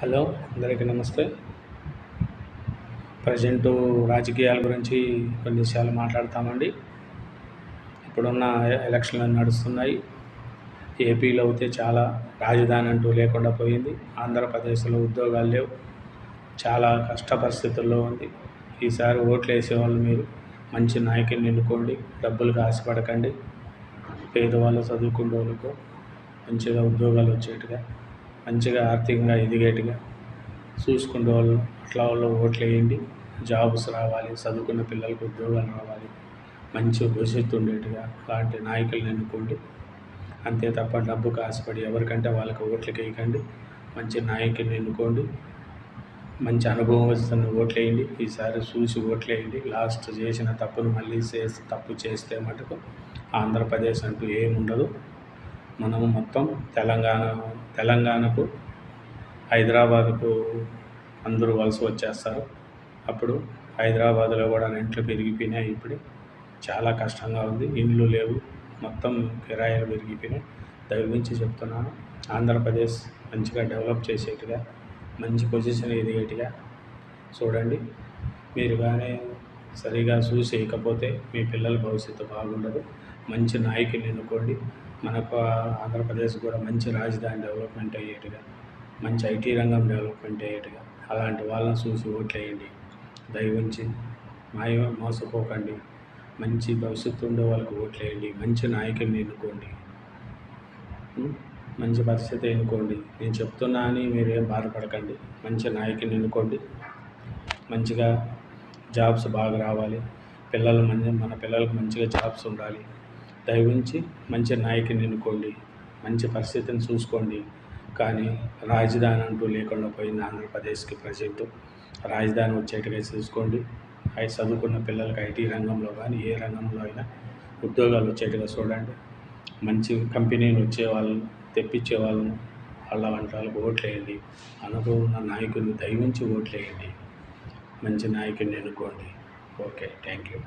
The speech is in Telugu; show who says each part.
Speaker 1: హలో అందరికీ నమస్తే. ప్రజెంటు రాజకీయాల గురించి కొన్ని విషయాలు మాట్లాడతామండి. ఇప్పుడున్న ఎలక్షన్లు నడుస్తున్నాయి. ఏపీలో అయితే చాలా రాజధాని అంటూ లేకుండా పోయింది. ఆంధ్రప్రదేశ్లో ఉద్యోగాలు లేవు. చాలా కష్ట పరిస్థితుల్లో ఉంది. ఈసారి ఓట్లు వేసేవాళ్ళు మీరు మంచి నాయకుని ఎన్నుకోండి. డబ్బులకు ఆశపడకండి పేదవాళ్ళు చదువుకునే వాళ్ళకు మంచిగా ఉద్యోగాలు వచ్చేట్టుగా మంచిగా ఆర్థికంగా ఎదిగేట్టుగా చూసుకునే వాళ్ళు అట్లా వాళ్ళు ఓట్లు వేయండి. జాబ్స్ రావాలి చదువుకున్న పిల్లలకు ఉద్యోగాలు రావాలి. మంచి భవిష్యత్తు ఉండేట్టుగా అలాంటి నాయకులను ఎన్నుకోండి. అంతే తప్ప డబ్బుకు ఆశపడి ఎవరికంటే వాళ్ళకి ఓట్లకి వేయకండి. మంచి నాయకుని ఎన్నుకోండి. మంచి అనుభవం వస్తున్న ఓట్లు వేయండి. ఈసారి చూసి ఓట్లు వేయండి. లాస్ట్ చేసిన తప్పును మళ్ళీ చేసి తప్పు చేస్తే మటుకు ఆంధ్రప్రదేశ్ అంటూ ఏముండదు. మనము మొత్తం తెలంగాణ తెలంగాణకు హైదరాబాద్కు అందరూ వలస వచ్చేస్తారు. అప్పుడు హైదరాబాద్లో కూడా రెంట్లు పెరిగిపోయినాయి. ఇప్పుడు చాలా కష్టంగా ఉంది. ఇండ్లు లేవు. మొత్తం కిరాయిలు పెరిగిపోయినాయి. దయవించి చెప్తున్నాను. ఆంధ్రప్రదేశ్ మంచిగా డెవలప్ చేసేట్టుగా మంచి పొజిషన్ ఎదిగేట్టుగా చూడండి. మీరు కానీ సరిగా చూసేయకపోతే మీ పిల్లల భవిష్యత్తు బాగుండదు. మంచి నాయకుని ఎన్నుకోండి. మనకు ఆంధ్రప్రదేశ్ కూడా మంచి రాజధాని డెవలప్మెంట్ అయ్యేట్టుగా మంచి ఐటీ రంగం డెవలప్మెంట్ అయ్యేట్టుగా అలాంటి వాళ్ళని చూసి ఓట్లు వేయండి దయవుంచి మాయ మోసపోకండి. మంచి భవిష్యత్తు ఉండే వాళ్ళకి ఓట్లేయండి. మంచి నాయకుడిని ఎన్నుకోండి. మంచి పరిస్థితి ఎన్నుకోండి. నేను చెప్తున్నా అని మీరు ఏం బాధపడకండి. మంచి నాయకుని ఎన్నుకోండి. మంచిగా జాబ్స్ బాగా రావాలి. పిల్లలు మంచి మన పిల్లలకు మంచిగా జాబ్స్ ఉండాలి. దయవుంచి మంచి నాయకుని ఎన్నుకోండి మంచి పరిస్థితిని చూసుకోండి. కానీ రాజధాని అంటూ లేకుండా పోయింది ఆంధ్రప్రదేశ్కి ప్రజెంట్. రాజధాని వచ్చేట్టుగా చూసుకోండి. అవి చదువుకున్న పిల్లలకి ఐటీ రంగంలో కానీ ఏ రంగంలో అయినా ఉద్యోగాలు వచ్చేట్టుగా చూడండి. మంచి కంపెనీలు వచ్చే వాళ్ళని తెప్పించే వాళ్ళను వాళ్ళ వంటలకు ఓట్లేయండి. ఓట్లు వేయండి అనుభవం ఉన్న నాయకుడిని దయవించి ఓట్లు వేయండి మంచి నాయకుడిని ఎన్నుకోండి. Okay thank you.